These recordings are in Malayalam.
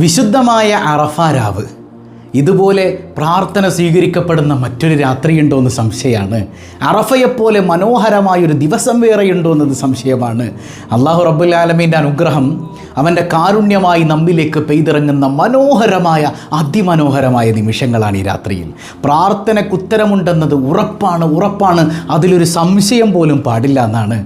വിശുദ്ധമായ അറഫാരാവ് ഇതുപോലെ പ്രാർത്ഥന സ്വീകരിക്കപ്പെടുന്ന മറ്റൊരു രാത്രിയുണ്ടോ എന്ന് സംശയമാണ്. അറഫയെപ്പോലെ മനോഹരമായൊരു ദിവസം വേറെയുണ്ടോ എന്നത് സംശയമാണ്. അള്ളാഹു റബ്ബുൽ ആലമീന്റെ അനുഗ്രഹം അവന്റെ കാരുണ്യമായി നമ്മിലേക്ക് പെയ്തിറങ്ങുന്ന മനോഹരമായ അതിമനോഹരമായ നിമിഷങ്ങളാണ് ഈ രാത്രിയിൽ. പ്രാർത്ഥനയ്ക്ക് ഉത്തരമുണ്ടെന്നത് ഉറപ്പാണ് ഉറപ്പാണ്. അതിലൊരു സംശയം പോലും പാടില്ല എന്നാണ്.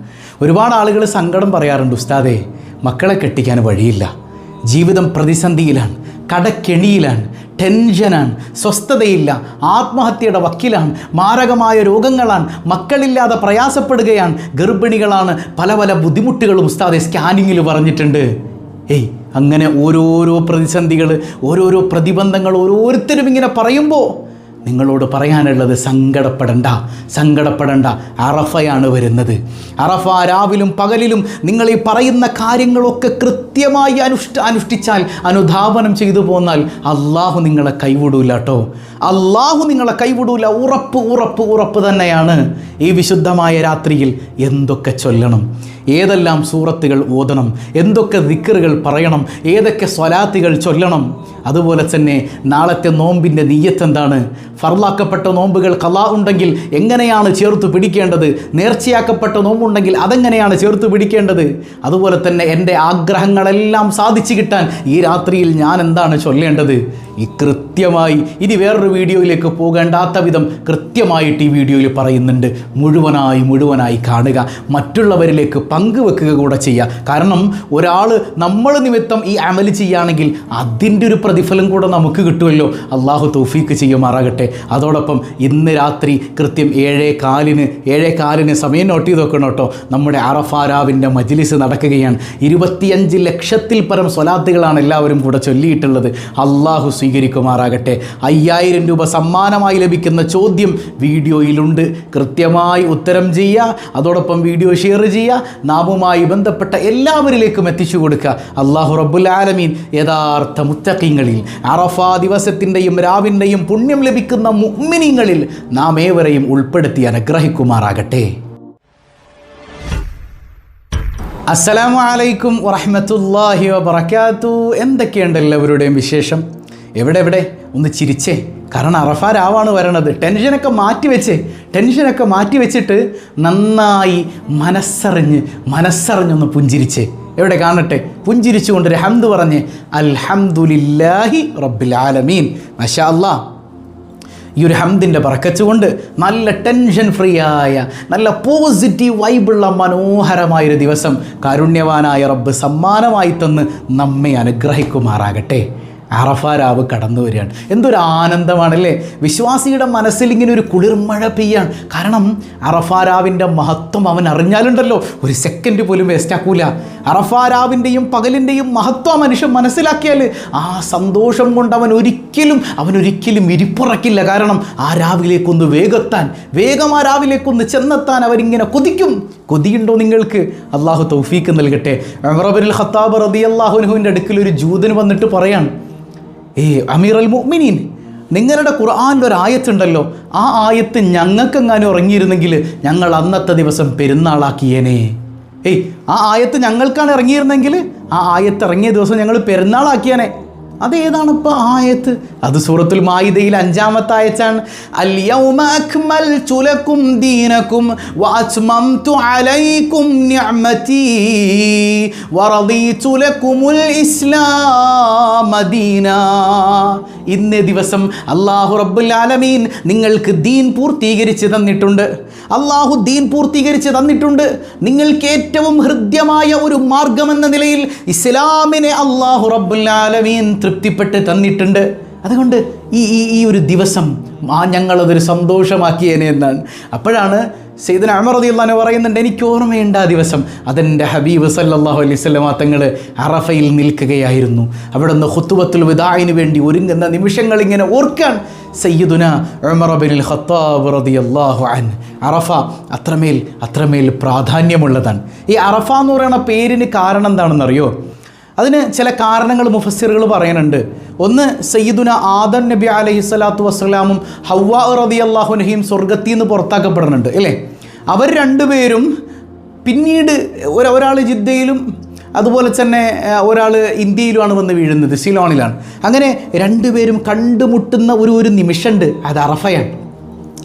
ഒരുപാട് ആളുകൾ സങ്കടം പറയാറുണ്ട് ഉസ്താദേ മക്കളെ കെട്ടിക്കാൻ വഴിയില്ല. ജീവിതം പ്രതിസന്ധിയിലാണ് കടക്കെണിയിലാണ് ടെൻഷനാണ് സ്വസ്ഥതയില്ല ആത്മഹത്യയുടെ വക്കിലാണ് മാരകമായ രോഗങ്ങളാണ് മക്കളില്ലാതെ പ്രയാസപ്പെടുകയാണ് ഗർഭിണികളാണ് പല പല ബുദ്ധിമുട്ടുകളും ഉസ്താദെ സ്കാനിങ്ങിൽ പറഞ്ഞിട്ടുണ്ട്. ഏയ് അങ്ങനെ ഓരോരോ പ്രതിസന്ധികൾ ഓരോരോ പ്രതിബന്ധങ്ങൾ ഓരോരുത്തരും ഇങ്ങനെ പറയുമ്പോൾ നിങ്ങളോട് പറയാനുള്ളത് സങ്കടപ്പെടണ്ട സങ്കടപ്പെടണ്ട. അറഫയാണ് വരുന്നത്. അറഫ രാവിലും പകലിലും നിങ്ങൾ ഈ പറയുന്ന കാര്യങ്ങളൊക്കെ കൃത്യമായി അനുഷ്ഠ അനുഷ്ഠിച്ചാൽ അനുധാവനം ചെയ്തു പോന്നാൽ അള്ളാഹു നിങ്ങളെ കൈവിടൂല കേട്ടോ അള്ളാഹു നിങ്ങളെ കൈവിടൂല. ഉറപ്പ് ഉറപ്പ് ഉറപ്പ് തന്നെയാണ് ഈ വിശുദ്ധമായ രാത്രിയിൽ എന്തൊക്കെ ചൊല്ലണം. ഏതെല്ലാം സൂറത്തുകൾ ഓതണം? എന്തൊക്കെ ദിക്കറുകൾ പറയണം? ഏതൊക്കെ സ്വലാത്തുകൾ ചൊല്ലണം? അതുപോലെ തന്നെ നാളത്തെ നോമ്പിന്റെ നീയത്ത് എന്താണ് ഫർലാക്കപ്പെട്ട നോമ്പുകൾ കലാ ഉണ്ടെങ്കിൽ എങ്ങനെയാണ് ചേർത്ത് പിടിക്കേണ്ടത്? നേർച്ചയാക്കപ്പെട്ട നോമ്പുണ്ടെങ്കിൽ അതെങ്ങനെയാണ് ചേർത്ത് പിടിക്കേണ്ടത്? അതുപോലെ തന്നെ എന്റെ ആഗ്രഹങ്ങളെല്ലാം സാധിച്ചു കിട്ടാൻ ഈ രാത്രിയിൽ ഞാൻ എന്താണ് ചൊല്ലേണ്ടത്? ഈ കൃത്യമായി ഇനി വേറൊരു വീഡിയോയിലേക്ക് പോകേണ്ടാത്ത വിധം കൃത്യമായിട്ട് ഈ വീഡിയോയിൽ പറയുന്നുണ്ട്. മുഴുവനായി മുഴുവനായി കാണുക. മറ്റുള്ളവരിലേക്ക് പങ്കുവെക്കുക കൂടെ ചെയ്യുക. കാരണം ഒരാൾ നമ്മൾ നിമിത്തം ഈ അമൽ ചെയ്യുകയാണെങ്കിൽ അതിന്റെ ഒരു പ്രതിഫലം കൂടെ നമുക്ക് കിട്ടുമല്ലോ. അള്ളാഹു തൗഫീക്ക് ചെയ്യുമാറാകട്ടെ. അതോടൊപ്പം ഇന്ന് രാത്രി കൃത്യം ഏഴേ കാലിന് ഏഴേ കാലിന് സമയം നോട്ട് ചെയ്ത് വെക്കണം കേട്ടോ. നമ്മുടെ അറഫാരാവിന്റെ മജിലിസ് നടക്കുകയാണ്. ഇരുപത്തിയഞ്ച് ലക്ഷത്തിൽ പരം സ്വലാത്തുകളാണ് എല്ലാവരും കൂടെ ചൊല്ലിയിട്ടുള്ളത്. അള്ളാഹു സ്വീകരിക്കുമാറാകട്ടെ. അയ്യായിരം രൂപ സമ്മാനമായി ലഭിക്കുന്ന ചോദ്യം വീഡിയോയിലുണ്ട്. കൃത്യമായി ഉത്തരം ചെയ്യുക അതോടൊപ്പം വീഡിയോ ഷെയർ ചെയ്യുക നാമുമായി ബന്ധപ്പെട്ട എല്ലാവരിലേക്കും എത്തിച്ചു കൊടുക്കുക. അള്ളാഹു റബ്ബുൽ ആലമീൻ യഥാർത്ഥ മുത്തക്കിങ്ങളിൽ അറഫ ദിവസത്തിന്റെയും രാവിന്റെയും പുണ്യം ലഭിക്കുന്ന മുഅ്മിനീങ്ങളിൽ നാം ഏവരെയും ഉൾപ്പെടുത്തി അനുഗ്രഹിക്കുമാറാകട്ടെ. അസ്സലാമു അലൈക്കും വറഹ്മത്തുള്ളാഹി വബറകാത്തു. എന്തൊക്കെയുണ്ട് എല്ലാവരുടെയും വിശേഷം? എവിടെ എവിടെ? ഒന്ന് ചിരിച്ചേ. കാരണം അറഫാ രാവാണ് വരണത്. ടെൻഷനൊക്കെ മാറ്റി വെച്ചേ. ടെൻഷനൊക്കെ മാറ്റി വെച്ചിട്ട് നന്നായി മനസ്സറിഞ്ഞ് മനസ്സറിഞ്ഞൊന്ന് പുഞ്ചിരിച്ചേ. എവിടെ കാണട്ടെ? പുഞ്ചിരിച്ചുകൊണ്ട് ഒരു ഹംദ് പറഞ്ഞ് അൽഹംദുലില്ലാഹി റബ്ബിൽ ആലമീൻ ഈ ഒരു ഹംദിന്റെ പറക്കച്ചുകൊണ്ട് നല്ല ടെൻഷൻ ഫ്രീ ആയ നല്ല പോസിറ്റീവ് വൈബുള്ള മനോഹരമായൊരു ദിവസം കാരുണ്യവാനായ റബ്ബ് സമ്മാനമായി തന്ന് നമ്മെ അനുഗ്രഹിക്കുമാറാകട്ടെ. അറഫാരാവ് കടന്നു വരികയാണ്. എന്തൊരു ആനന്ദമാണല്ലേ? വിശ്വാസിയുടെ മനസ്സിൽ ഇങ്ങനെ ഒരു കുളിർമഴ പെയ്യാണ്. കാരണം അറഫാരാവിന്റെ മഹത്വം അവൻ അറിഞ്ഞാലുണ്ടല്ലോ. ഒരു സെക്കൻഡ് പോലും വേസ്റ്റാക്കൂല അറഫാരാവിന്റെയും പകലിന്റെയും മഹത്വം മനുഷ്യൻ മനസ്സിലാക്കിയാൽ ആ സന്തോഷം കൊണ്ട് അവൻ ഒരിക്കലും അവൻ ഒരിക്കലും ഇരിപ്പുറക്കില്ല. കാരണം ആ രാവിലേക്കൊന്ന് വേഗത്താൻ വേഗം ആ രാവിലേക്കൊന്ന് ചെന്നെത്താൻ അവരിങ്ങനെ കൊതിക്കും. കൊതിയുണ്ടോ നിങ്ങൾക്ക്? അള്ളാഹു തൗഫീക്ക് നൽകട്ടെ. അമറബിൽ ഖത്താബ് റതി അള്ളാഹുനുഹുവിന്റെ അടുക്കൽ ഒരു ജൂതന് വന്നിട്ട് പറയാൻ ഏ അമീർ അൽ മുഅ്മിനീൻ നിങ്ങളുടെ ഖുർആാനിൽ ഒരു ആയത്തുണ്ടല്ലോ ആ ആയത്ത് ഞങ്ങൾക്കെങ്ങാനും ഉറങ്ങിയിരുന്നെങ്കിൽ ഞങ്ങൾ അന്നത്തെ ദിവസം പെരുന്നാളാക്കിയേനെ. ഏയ് ആ ആയത്ത് ഞങ്ങൾക്കാണ് ഇറങ്ങിയിരുന്നെങ്കിൽ ആ ആയത്ത് ഇറങ്ങിയ ദിവസം ഞങ്ങൾ പെരുന്നാളാക്കിയേനെ. അതേതാണ് ഇപ്പോൾ ആയത്ത്? അത് സൂറത്തുൽ മായിദയിൽ അഞ്ചാമത്തെ ആയച്ചാണ് അൽയൗമ അക്മൽതു ലക്കും അലൈക്കും ഇന്നേ ദിവസം അള്ളാഹു റബ്ബുൽ ആലമീൻ നിങ്ങൾക്ക് ദീൻ പൂർത്തീകരിച്ച് തന്നിട്ടുണ്ട്. അള്ളാഹു ദീൻ പൂർത്തീകരിച്ച് തന്നിട്ടുണ്ട്. നിങ്ങൾക്ക് ഏറ്റവും ഹൃദ്യമായ ഒരു മാർഗമെന്ന നിലയിൽ ഇസ്ലാമിനെ അള്ളാഹു റബ്ബുൽ ആലമീൻ തൃപ്തിപ്പെട്ട് തന്നിട്ടുണ്ട്. അതുകൊണ്ട് ഈ ഈ ഈ ഒരു ദിവസം ആ ഞങ്ങളതൊരു സന്തോഷമാക്കിയേനെ എന്നാണ്. അപ്പോഴാണ് സെയ്ദന അമറതി അള്ളഹാന് പറയുന്നുണ്ട് എനിക്ക് ഓർമ്മയുണ്ട് ആ ദിവസം. അതെന്റെ ഹബീബ് സല്ലാഹു അലൈഹി സ്വലമ തങ്ങൾ അറഫയിൽ നിൽക്കുകയായിരുന്നു. അവിടെ നിന്ന് ഹുത്തുബത്തുൽ വിദായിന് വേണ്ടി ഒരുങ്ങുന്ന നിമിഷങ്ങൾ ഇങ്ങനെ ഓർക്കാൻ സയ്യിദുന ഉമറബിനിൽ ഖത്താബ് റളിയല്ലാഹു അൻ അറഫ അത്രമേൽ അത്രമേൽ പ്രാധാന്യമുള്ളതാണ്. ഈ അറഫ എന്ന് പറയുന്ന പേരിന് കാരണം എന്താണെന്നറിയോ? അതിന് ചില കാരണങ്ങൾ മുഫസ്സിറുകൾ പറയുന്നുണ്ട്. ഒന്ന് സയ്യിദുന ആദൻ നബി അലൈഹി സ്വലാത്തു വസ്സലാമും ഹവ്വ റതി അള്ളാഹുനഹിയും സ്വർഗത്തിൽ നിന്ന് പുറത്താക്കപ്പെടുന്നുണ്ട് അല്ലേ? അവർ രണ്ടുപേരും പിന്നീട് ഒരാൾ ജിദ്ദയിലും അതുപോലെ തന്നെ ഒരാൾ ഇന്ത്യയിലുമാണ് വന്ന് വീഴുന്നത് സിലോണിലാണ്. അങ്ങനെ രണ്ടുപേരും കണ്ടുമുട്ടുന്ന ഒരു ഒരു നിമിഷമുണ്ട് അത് അറഫയാണ്.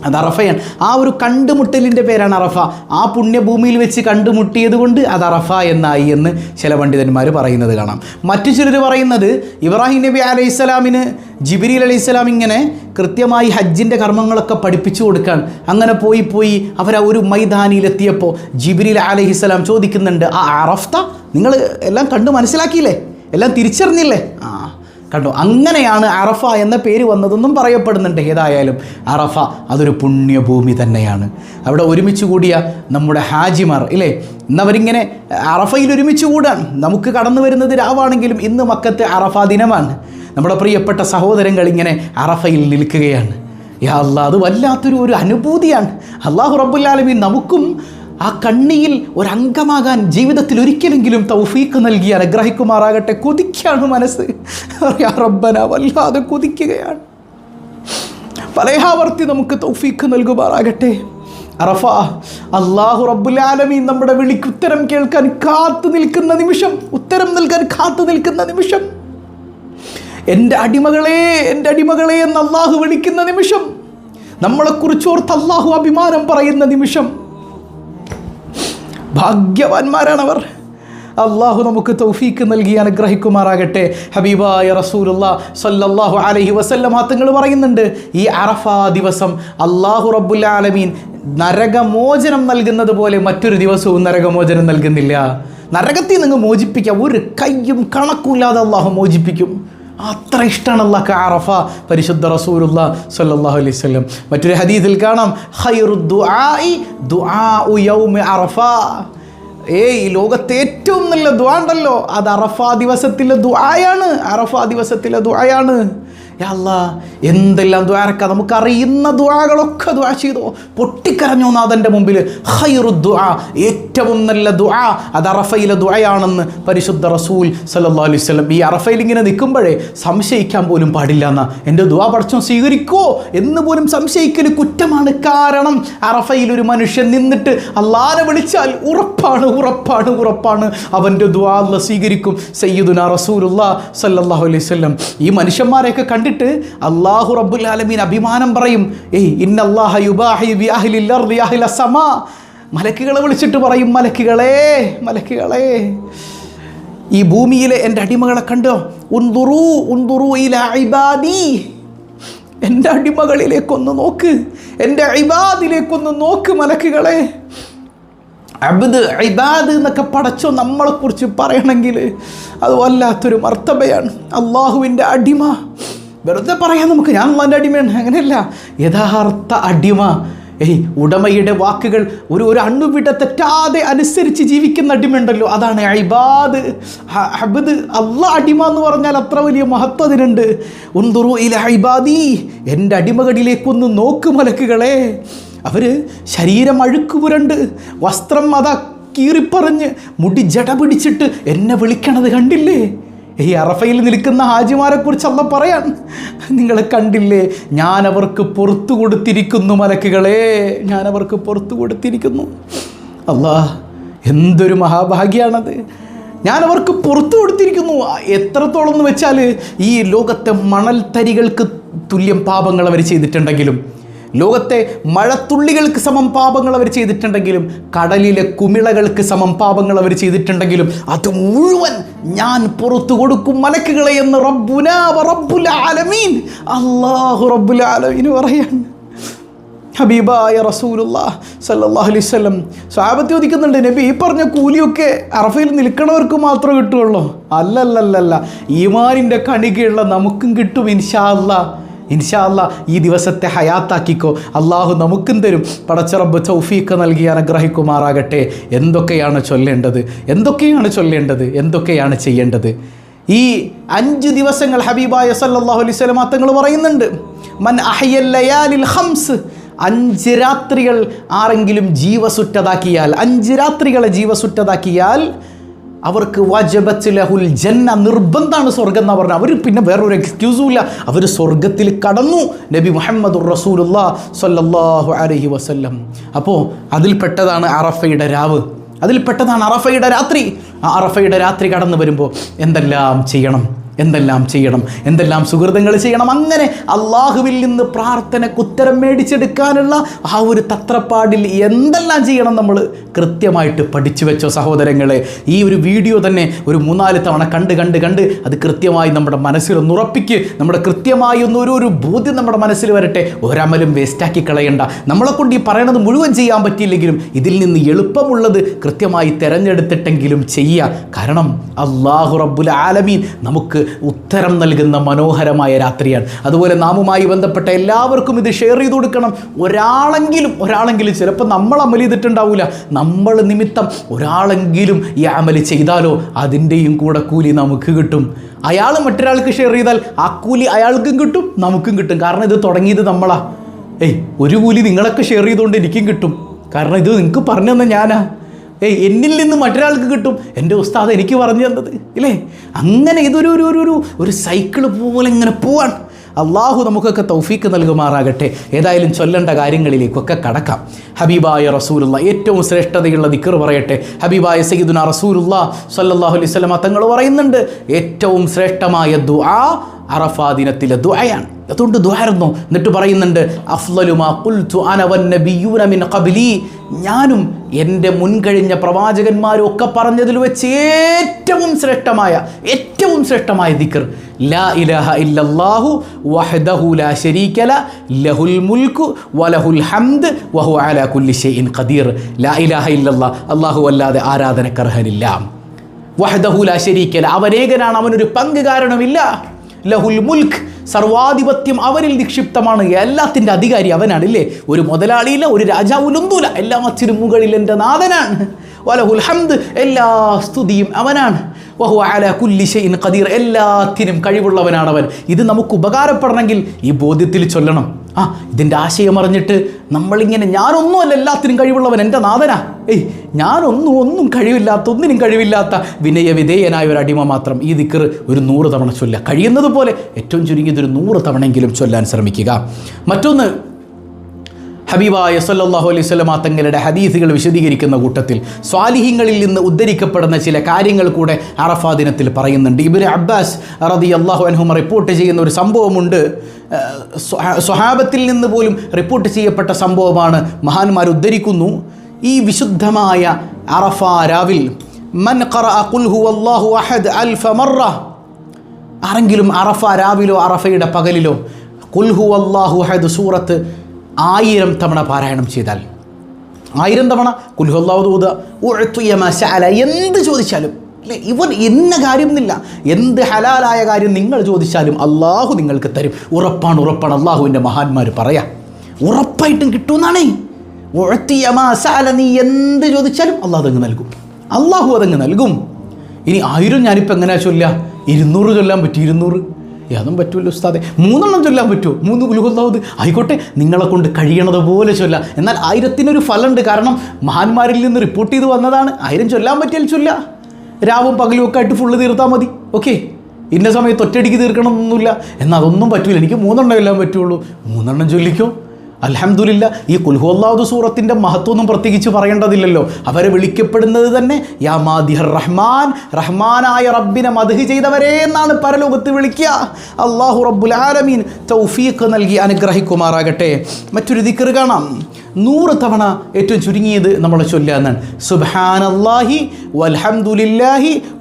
അത് അറഫയാണ്. ആ ഒരു കണ്ടുമുട്ടലിന്റെ പേരാണ് അറഫ. ആ പുണ്യഭൂമിയിൽ വെച്ച് കണ്ടുമുട്ടിയത് കൊണ്ട് അത് അറഫ എന്നായി എന്ന് ചില പണ്ഡിതന്മാർ പറയുന്നത് കാണാം. മറ്റു ചിലർ പറയുന്നത് ഇബ്രാഹിം നബി അലൈഹി സ്വലാമിന് ജിബിരിൽ അലൈഹി ഇങ്ങനെ കൃത്യമായി ഹജ്ജിന്റെ കർമ്മങ്ങളൊക്കെ പഠിപ്പിച്ചു കൊടുക്കാൻ അങ്ങനെ പോയി പോയി അവർ ആ ഒരു മൈതാനിയിലെത്തിയപ്പോൾ ജിബിരിൽ അലൈഹി സ്വലാം ചോദിക്കുന്നുണ്ട് ആ അറഫ്ത? നിങ്ങൾ എല്ലാം കണ്ടു മനസ്സിലാക്കിയില്ലേ? എല്ലാം തിരിച്ചറിഞ്ഞില്ലേ? ആ. കണ്ടോ അങ്ങനെയാണ് അറഫ എന്ന പേര് വന്നതെന്നും പറയപ്പെടുന്നുണ്ട്. ഏതായാലും അറഫ അതൊരു പുണ്യഭൂമി തന്നെയാണ്. അവിടെ ഒരുമിച്ച് കൂടിയ നമ്മുടെ ഹാജിമാർ ഇല്ലേ? ഇന്നവരിങ്ങനെ അറഫയിൽ ഒരുമിച്ച് കൂടാണ് നമുക്ക് കടന്നു വരുന്നത് രാവാണെങ്കിലും ഇന്ന് മക്കത്തെ അറഫ ദിനമാണ്. നമ്മുടെ പ്രിയപ്പെട്ട സഹോദരങ്ങൾ ഇങ്ങനെ അറഫയിൽ നിൽക്കുകയാണ്. യാ അല്ലാ അത് വല്ലാത്തൊരു ഒരു അനുഭൂതിയാണ്. അള്ളാഹു റബ്ബുല്ലാലമീൻ നമുക്കും ആ കണ്ണിയിൽ ഒരംഗമാകാൻ ജീവിതത്തിൽ ഒരിക്കലെങ്കിലും തൗഫീക്ക് നൽകി അനുഗ്രഹിക്കുമാറാകട്ടെ കൊതിക്കാണ് മനസ്സ്. റബ്ബന വല്ലാതെ കൊതിക്കുകയാണ്. പലയാവർത്തി നമുക്ക് തൗഫീക്ക് നൽകുമാറാകട്ടെ. അറഫ അള്ളാഹു റബ്ബുലാലമീൻ നമ്മുടെ വിളിക്ക് ഉത്തരം കേൾക്കാൻ കാത്തു നിൽക്കുന്ന നിമിഷം ഉത്തരം നൽകാൻ കാത്തു നിൽക്കുന്ന നിമിഷം. എന്റെ അടിമകളെ എന്റെ അടിമകളെ എന്ന് അള്ളാഹു വിളിക്കുന്ന നിമിഷം നമ്മളെക്കുറിച്ച് ഓർത്ത് അള്ളാഹു അഭിമാനം പറയുന്ന നിമിഷം ഭാഗ്യവാന്മാരാണവർ. അള്ളാഹു നമുക്ക് തൗഫീക്ക് നൽകി അനുഗ്രഹിക്കുമാറാകട്ടെ. ഹബീബായ റസൂലുള്ള സല്ലല്ലാഹു അലഹി വസല്ലം തങ്ങൾ പറയുന്നുണ്ട് ഈ അറഫ ദിവസം അള്ളാഹു റബ്ബുൽ ആലമീൻ നരകമോചനം നൽകുന്നത് പോലെ മറ്റൊരു ദിവസവും നരകമോചനം നൽകുന്നില്ല. നരകത്തിൽ നിങ്ങൾ മോചിപ്പിക്കാം ഒരു കയ്യും കണക്കുമില്ലാതെ അള്ളാഹു മോചിപ്പിക്കും. അത്ര ഇഷ്ടമാണ് അള്ളാഹ് അറഫ പരിശുദ്ധ റസൂലുള്ള സല്ലാഹു അലൈഹി വസല്ലം. മറ്റൊരു ഹദീസിൽ കാണാം അറഫ. ഏയ് ഈ ലോകത്തെ ഏറ്റവും നല്ല ദുആ ഉണ്ടല്ലോ. അത് അറഫ ദിവസത്തിലെ ദുആയാണ്. അറഫ ദിവസത്തിലെ ദുആയാണ്. യാ അല്ലാ എന്തെല്ലാം ദ്വാരക്ക? നമുക്കറിയുന്ന ദ്വാകളൊക്കെ ദ്വാ ചെയ്തോ. പൊട്ടിക്കരഞ്ഞോ നാഥന്റെ മുമ്പിൽ ഹൈറു ദ്വാ ഏറ്റവും നല്ല ദ്വാ. അത് അറഫയിലെ ദ്വായാണെന്ന് പരിശുദ്ധ റസൂൽ സല്ലാ അലൈഹി വസല്ലം ഈ അറഫയിൽ ഇങ്ങനെ നിൽക്കുമ്പോഴേ സംശയിക്കാൻ പോലും പാടില്ല എന്നാ. എന്റെ ദ്വാ പഠിച്ചോ സ്വീകരിക്കോ എന്ന് പോലും സംശയിക്കൽ കുറ്റമാണ്. കാരണം അറഫയിൽ ഒരു മനുഷ്യൻ നിന്നിട്ട് അള്ളാനെ വിളിച്ചാൽ ഉറപ്പാണ് ഉറപ്പാണ് ഉറപ്പാണ് അവന്റെ ദ്വാ സ്വീകരിക്കും. സയ്യിദുന റസൂലുള്ള സല്ലാ അലൈഹി വസല്ലം. ഈ മനുഷ്യന്മാരെയൊക്കെ കണ്ടിട്ട് അള്ളാഹു റബ്ബുൽ ആലമീൻ അഭിമാനം പറയും ഏയ് ഇന്നല്ലാഹ സമാ. മലക്കുകളെ വിളിച്ചിട്ട് പറയും മലക്കുകളെ മലക്കുകളെ ഈ ഭൂമിയിലെ എന്റെ അടിമകളെ കണ്ടോ? ഉന്തുറു ഉന്തുറു എന്റെ അടിമകളിലേക്കൊന്ന് നോക്ക് എന്റെ ഇബാദിലേക്കൊന്ന് നോക്ക് മലക്കുകളെ. അബ്ദ് ഇബാദ് എന്നൊക്കെ പടച്ചോ നമ്മളെക്കുറിച്ച് പറയണമെങ്കിൽ അത് വല്ലാത്തൊരു മർത്തബയാണ്. അള്ളാഹുവിന്റെ അടിമ. വെറുതെ പറയാൻ നമുക്ക് ഞാൻ അള്ളാന്റെ അടിമയാണ് അങ്ങനെയല്ല. യഥാർത്ഥ അടിമ. ഏയ് ഉടമയുടെ വാക്കുകൾ ഒരു ഒരു അണ്ണുവിട തെറ്റാതെ അനുസരിച്ച് ജീവിക്കുന്ന അടിമയുണ്ടല്ലോ. അതാണ് അയ്ബാദ് അബദ് അല്ല അടിമ എന്ന് പറഞ്ഞാൽ അത്ര വലിയ മഹത്വം അതിനുണ്ട്. ഉന്തുറു ഇല അയ്ബാദി എന്റെ അടിമകളിലേക്കൊന്ന് നോക്ക് മലക്കുകളെ. അവർ ശരീരം അഴുക്ക് പുരണ്ട് വസ്ത്രം അതാ കീറിപ്പറഞ്ഞ് മുടി ജട പിടിച്ചിട്ട് എന്നെ വിളിക്കണത് കണ്ടില്ലേ? ഈ അറഫയിൽ നിൽക്കുന്ന ഹാജിമാരെ കുറിച്ച് അല്ല പറയാൻ. നിങ്ങളെ കണ്ടില്ലേ? ഞാൻ അവർക്ക് പുറത്തു കൊടുത്തിരിക്കുന്നു മലക്കുകളെ. ഞാൻ അവർക്ക് പുറത്തു കൊടുത്തിരിക്കുന്നു. അല്ലാ എന്തൊരു മഹാഭാഗ്യാണത്. ഞാൻ അവർക്ക് പുറത്തു കൊടുത്തിരിക്കുന്നു. എത്രത്തോളം എന്ന് വെച്ചാൽ ഈ ലോകത്തെ മണൽത്തരികൾക്ക് തുല്യം പാപങ്ങൾ അവർ ചെയ്തിട്ടുണ്ടെങ്കിലും ലോകത്തെ മഴത്തുള്ളികൾക്ക് സമം പാപങ്ങൾ അവർ ചെയ്തിട്ടുണ്ടെങ്കിലും കടലിലെ കുമിളകൾക്ക് സമം പാപങ്ങൾ അവർ ചെയ്തിട്ടുണ്ടെങ്കിലും അത് മുഴുവൻ ഞാൻ പുറത്തു കൊടുക്കും മലക്കുകളെ എന്ന് റബ്ബുന ആലമീൻ. ആലമീൻ പറയാണ്. ഹബീബായ റസൂലുള്ള അലൈഹി വസല്ലം. സ്വഹാബത്ത് ചോദിക്കുന്നുണ്ട് നബി ഈ പറഞ്ഞ കൂലിയൊക്കെ അറഫയിൽ നിൽക്കണവർക്ക് മാത്രമേ കിട്ടുള്ളൂ അല്ലല്ലല്ലല്ല. ഈമാനിന്റെ കണികയുള്ള നമുക്കും കിട്ടും ഇൻഷാ അല്ലാ ഇൻഷാ അല്ല ഈ ദിവസത്തെ ഹയാത്താക്കിക്കോ. അള്ളാഹു നമുക്കും തരും പടച്ചറബ് ചൗഫീക്ക് നൽകി അനുഗ്രഹിക്കുമാറാകട്ടെ. എന്തൊക്കെയാണ് ചൊല്ലേണ്ടത്? എന്തൊക്കെയാണ് ചൊല്ലേണ്ടത്? എന്തൊക്കെയാണ് ചെയ്യേണ്ടത്? ഈ അഞ്ച് ദിവസങ്ങൾ ഹബീബായ സല്ലാഹു അലൈഹി സ്വലമാ തങ്ങൾ പറയുന്നുണ്ട്. മൻ അഹയല്ലയാലിൽ ലയാലിൽ ഹംസ് അഞ്ച് രാത്രികൾ ആരെങ്കിലും ജീവസുറ്റതാക്കിയാൽ അഞ്ച് രാത്രികളെ ജീവസുറ്റതാക്കിയാൽ അവർക്ക് വജബത്ത് ലഹുൽ ജന്ന നിർബന്ധമാണ് സ്വർഗം എന്ന് പറഞ്ഞാൽ അവർ പിന്നെ വേറൊരു എക്സ്ക്യൂസും ഇല്ല. അവർ സ്വർഗത്തിൽ കടന്നു. നബി മുഹമ്മദ് റസൂലുള്ള സല്ലല്ലാഹു അലഹി വസല്ലം. അപ്പോൾ അതിൽപ്പെട്ടതാണ് അറഫയുടെ രാവ്. അതിൽപ്പെട്ടതാണ് അറഫയുടെ രാത്രി. ആ അറഫയുടെ രാത്രി കടന്നു വരുമ്പോൾ എന്തെല്ലാം ചെയ്യണം? എന്തെല്ലാം ചെയ്യണം? എന്തെല്ലാം സുഹൃതങ്ങൾ ചെയ്യണം? അങ്ങനെ അള്ളാഹുവിൽ നിന്ന് പ്രാർത്ഥനയ്ക്ക് ഉത്തരം മേടിച്ചെടുക്കാനുള്ള ആ ഒരു തത്രപ്പാടിൽ എന്തെല്ലാം ചെയ്യണം നമ്മൾ കൃത്യമായിട്ട് പഠിച്ചു വെച്ചോ സഹോദരങ്ങളെ? ഈ ഒരു വീഡിയോ തന്നെ ഒരു മൂന്നാൽ തവണ കണ്ട് കണ്ട് കണ്ട് അത് കൃത്യമായി നമ്മുടെ മനസ്സിൽ ഒന്ന് ഉറപ്പിക്ക്. നമ്മുടെ കൃത്യമായി ഒന്ന് ഒരു ഒരു ബോധ്യം നമ്മുടെ മനസ്സിൽ വരട്ടെ. ഒരമലും വേസ്റ്റാക്കി കളയണ്ട. നമ്മളെ കൊണ്ട് ഈ പറയണത് മുഴുവൻ ചെയ്യാൻ പറ്റിയില്ലെങ്കിലും ഇതിൽ നിന്ന് എളുപ്പമുള്ളത് കൃത്യമായി തിരഞ്ഞെടുത്തിട്ടെങ്കിലും ചെയ്യുക കാരണം അള്ളാഹു റബ്ബുൽ ആലമീൻ നമുക്ക് ഉത്തരം നൽകുന്ന മനോഹരമായ രാത്രിയാണ്. അതുപോലെ നാമുമായി ബന്ധപ്പെട്ട എല്ലാവർക്കും ഇത് ഷെയർ ചെയ്ത് കൊടുക്കണം. ഒരാളെങ്കിലും ഒരാളെങ്കിലും ചിലപ്പോൾ നമ്മൾ അമൽ ചെയ്തിട്ടുണ്ടാവില്ല നമ്മൾ നിമിത്തം ഒരാളെങ്കിലും ഈ അമൽ ചെയ്താലോ അതിന്റെയും കൂടെ കൂലി നമുക്ക് കിട്ടും. അയാൾ മറ്റൊരാൾക്ക് ഷെയർ ചെയ്താൽ ആ കൂലി അയാൾക്കും കിട്ടും നമുക്കും കിട്ടും. കാരണം ഇത് തുടങ്ങിയത് നമ്മളാ. ഏയ് ഒരു കൂലി നിങ്ങളൊക്കെ ഷെയർ ചെയ്തുകൊണ്ട് എനിക്കും കിട്ടും. കാരണം ഇത് നിങ്ങൾക്ക് പറഞ്ഞു തന്നെ ഞാനാ. ഏയ് എന്നിൽ നിന്ന് മറ്റൊരാൾക്ക് കിട്ടും. എന്റെ ഉസ്താദ് എനിക്ക് പറഞ്ഞു തന്നത്. ഇല്ലേ? അങ്ങനെ ഇതൊരു ഒരു ഒരു ഒരു സൈക്കിൾ പോലെ ഇങ്ങനെ പോവാൻ അള്ളാഹു നമുക്കൊക്കെ തൗഫീക്ക് നൽകുമാറാകട്ടെ. ഏതായാലും ചൊല്ലേണ്ട കാര്യങ്ങളിലേക്കൊക്കെ കടക്കാം. ഹബീബായ റസൂലുള്ള ഏറ്റവും ശ്രേഷ്ഠതയുള്ള ദിക്കർ പറയട്ടെ. ഹബീബായ സയ്യിദുന റസൂലുള്ള സല്ലല്ലാഹു അലൈഹി വസല്ലമ തങ്ങൾ പറയുന്നുണ്ട് ഏറ്റവും ശ്രേഷ്ഠമായ ദുആ അറഫാ ദിനത്തിലെ ദുആയാണ്. അതുകൊണ്ട് ദ്വാരുന്നു എന്നിട്ട് പറയുന്നുണ്ട് അഫ്ലലുമാ ഖുൽതു അന വന്നബിയ്യൂന മിൻ ഖബ്ലി. ഞാനും എന്റെ മുൻകഴിഞ്ഞ പ്രവാചകന്മാരും ഒക്കെ പറഞ്ഞതിൽ വെച്ച് ഏറ്റവും ശ്രേഷ്ഠമായ ഏറ്റവും ശ്രേഷ്ഠമായ ദിക്കർ ലാ ഇലാഹ ഇല്ലല്ലാഹു വഹ്ദഹു ലാ ശരീക ല ലഹുൽ മുൽക്കു വലഹുൽ ഹംദ് വഹു അലാ കുല്ലി ഷൈഇൻ ഖദീർ. ലാ ഇലാഹ ഇല്ലല്ലാഹ് അല്ലാഹു അല്ലാതെ ആരാധനക്കർഹനില്ല. വഹദഹു ലാ ശരീക ല അവനേകനാണ് അവനൊരു പങ്ക് കാരണമില്ല. ലഹുൽ മുൽക്ക് സർവാധിപത്യം അവരിൽ നിക്ഷിപ്തമാണ്. എല്ലാത്തിന്റെ അധികാരി അവനാണ് ഇല്ലേ ഒരു മുതലാളിയില്ല ഒരു രാജാവിലൊന്നുമില്ല അച്ഛനും മുകളിൽ എന്റെ നാഥനാണ്. വലഹുൽ ഹംദ് എല്ലാ സ്തുതിയും അവനാണ്. വഹു അല കുല്ലി ഷൈൻ ഖദീർ. എല്ലാത്തിനും കഴിവുള്ളവനാണ് അവൻ ഇത് നമുക്ക് ഉപകാരപ്പെടണമെങ്കിൽ ഈ ബോധ്യത്തിൽ ചൊല്ലണം. ആ ഇതിന്റെ ആശയം അറിഞ്ഞിട്ട് നമ്മളിങ്ങനെ ഞാനൊന്നുമല്ല എല്ലാത്തിനും കഴിവുള്ളവൻ എന്റെ നാഥനാ. ഏയ് ഞാനൊന്നും ഒന്നും കഴിവില്ലാത്ത ഒന്നിനും കഴിവില്ലാത്ത വിനയവിധേയനായ ഒരു അടിമ മാത്രം ഈ ദിക്കർ ഒരു നൂറ് തവണ ചൊല്ലുക. കഴിയുന്നത് പോലെ ഏറ്റവും ചുരുങ്ങിയത് ഒരു നൂറ് തവണയെങ്കിലും ചൊല്ലാൻ ശ്രമിക്കുക. മറ്റൊന്ന് ഹബീബായ സല്ലാഹു അലൈഹി സ്വലമ തങ്ങളുടെ ഹദീസുകൾ വിശദീകരിക്കുന്ന കൂട്ടത്തിൽ സ്വാലിഹിങ്ങളിൽ നിന്ന് ഉദ്ധരിക്കപ്പെടുന്ന ചില കാര്യങ്ങൾ കൂടെ അറഫാ ദിനത്തിൽ പറയുന്നുണ്ട്. ഇബിൻ അബ്ബാസ് റതി അള്ളാഹു അനഹുമ റിപ്പോർട്ട് ചെയ്യുന്ന ഒരു സംഭവമുണ്ട്. സ്വഹാബത്തിൽ നിന്ന് പോലും റിപ്പോർട്ട് ചെയ്യപ്പെട്ട സംഭവമാണ് മഹാന്മാർ ഉദ്ധരിക്കുന്നു. ഈ വിശുദ്ധമായ അറഫ രാവിൽ മൻ ഹുവല്ലാഹു അഹദ് അൽ ഫമറ ആരെങ്കിലും അറഫ രാവിലോ അറഫയുടെ പകലിലോ കുൽഹു അള്ളാഹു അഹദ് സൂറത്ത് ആയിരം തവണ പാരായണം ചെയ്താൽ. ആയിരം തവണ കുൽഹു അള്ളാഹു ദൂത ഉഴത്തുയ മശാല എന്ത് ചോദിച്ചാലും അല്ലേ ഇവൻ എന്ന കാര്യം എന്നില്ല എന്ത് ഹലാലായ കാര്യം നിങ്ങൾ ചോദിച്ചാലും അള്ളാഹു നിങ്ങൾക്ക് തരും. ഉറപ്പാണ് ഉറപ്പാണ്. അള്ളാഹുവിന്റെ മഹാന്മാർ പറയാം ഉറപ്പായിട്ടും കിട്ടുമെന്നാണേ. ഉഴത്തിയമാസാല നീ എന്ത് ചോദിച്ചാലും അള്ളാഹു അതങ്ങ് നൽകും. അള്ളാഹു അതങ്ങ് നൽകും. ഇനി ആയിരം ഞാനിപ്പോൾ എങ്ങനെയാ ചൊല്ലുക? ഇരുന്നൂറ് ചൊല്ലാൻ പറ്റി ഇരുന്നൂറ്. അതും പറ്റൂല്ലോ ഉസ്താദെ? മൂന്നെണ്ണം ചൊല്ലാൻ പറ്റുമോ? മൂന്ന് കുലുകൊന്നാവത് ആയിക്കോട്ടെ നിങ്ങളെ കൊണ്ട് കഴിയണത് പോലെ ചൊല്ലാം. എന്നാൽ ആയിരത്തിനൊരു ഫലമുണ്ട്. കാരണം മഹാന്മാരിൽ നിന്ന് റിപ്പോർട്ട് ചെയ്ത് വന്നതാണ്. ആയിരം ചൊല്ലാൻ പറ്റിയാൽ ചൊല്ല. രാവും പകലും ഒക്കെ ആയിട്ട് ഫുള്ള് തീർത്താൽ മതി. ഓക്കെ ഇന്ന സമയത്ത് ഒറ്റയടിക്ക് തീർക്കണമെന്നൊന്നുമില്ല. എന്നാൽ അതൊന്നും പറ്റില്ല എനിക്ക് മൂന്നെണ്ണം ചൊല്ലാൻ പറ്റുള്ളൂ. മൂന്നെണ്ണം ചൊല്ലിക്കോ? അൽഹംദുലില്ല ഈ കുൽഹുല്ലാഹു സൂറത്തിന്റെ മഹത്വമൊന്നും പ്രത്യേകിച്ച് പറയേണ്ടതില്ലല്ലോ. അവരെ വിളിക്കപ്പെടുന്നത് തന്നെ യാ മാദിഹർ റഹ്മാൻ റഹ്മാനായ റബ്ബിനെ മദ്ഹ് ചെയ്തവരെ എന്നാണ് പരലോകത്ത് വിളിക്കുക. അള്ളാഹു റബ്ബുൽ ആലമീൻ തൗഫീഖ് നൽകി അനുഗ്രഹിക്കുമാറാകട്ടെ. മറ്റൊരു ദിക്കർ കാണാം. നൂറ് തവണ ഏറ്റവും ചുരുങ്ങിയത് നമ്മൾ ചൊല്ലുക എന്നാണ്.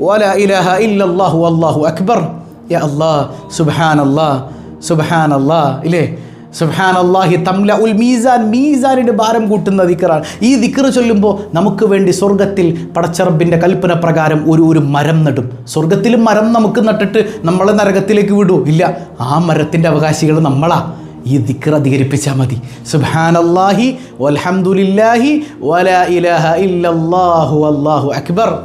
വലാ ഇലാഹ ഇല്ലല്ലാഹു അല്ലാഹു അക്ബർ. യാ അല്ലാഹ് സുബ്ഹാനല്ലാഹ് സുബ്ഹാനല്ലാഹ് ഇല്ലേ? സുബ്ഹാൻ അള്ളാഹി തംല ഉൽ മീസാൻ മീസാനിന്റെ ഭാരം കൂട്ടുന്ന ദിക്കറാണ്. ഈ ദിക്കർ ചൊല്ലുമ്പോൾ നമുക്ക് വേണ്ടി സ്വർഗത്തിൽ പടച്ചറബിന്റെ കൽപ്പന പ്രകാരം ഒരു ഒരു മരം നടും. സ്വർഗത്തിൽ മരം നമുക്ക് നട്ടിട്ട് നമ്മളെ നരകത്തിലേക്ക് വിടൂ. ഇല്ല ആ മരത്തിന്റെ അവകാശികൾ നമ്മളാ. ഈ ദിക്കർ അധികരിപ്പിച്ചാൽ മതി. സുബ്ഹാൻ അള്ളാഹി വലാ അക്ബർ.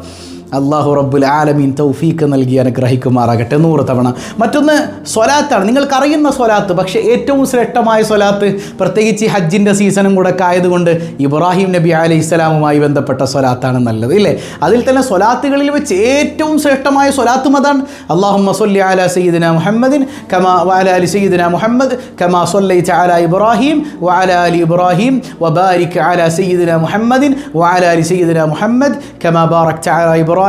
അള്ളാഹു റബ്ബുൽ ആലമീൻ തൗഫീക്ക് നൽകി അനുഗ്രഹിക്കുമാറാകട്ടെ നൂറ് തവണ. മറ്റൊന്ന് സ്വലാത്താണ്. നിങ്ങൾക്കറിയുന്ന സ്വലാത്ത് പക്ഷേ ഏറ്റവും ശ്രേഷ്ഠമായ സ്വലാത്ത് പ്രത്യേകിച്ച് ഹജ്ജിന്റെ സീസണും കൂടെ ആയതുകൊണ്ട് ഇബ്രാഹിം നബി അലൈഹി ഇസ്ലാമുമായി ബന്ധപ്പെട്ട സ്വലാത്താണ് നല്ലത് ഇല്ലേ? അതിൽ തന്നെ സ്വലാത്തുകളിൽ വെച്ച് ഏറ്റവും ശ്രേഷ്ഠമായ സ്വലാത്ത് അതാണ്. അള്ളാഹു സൊല്ലി അല സയ്യിദിന മുഹമ്മദിൻ കമാ വാല അലി സയ്യിദിന മുഹമ്മദ് കമാ സല്ലൈത ചാല ഇബ്രാഹിം വാല അലി ഇബ്രാഹിം വബാരിക് അല സയ്യിദിന മുഹമ്മദിൻ വാല അലി സയ്യിദിന മുഹമ്മദ് കമാ ബാറക് ചാല ഇബ്രാഹിം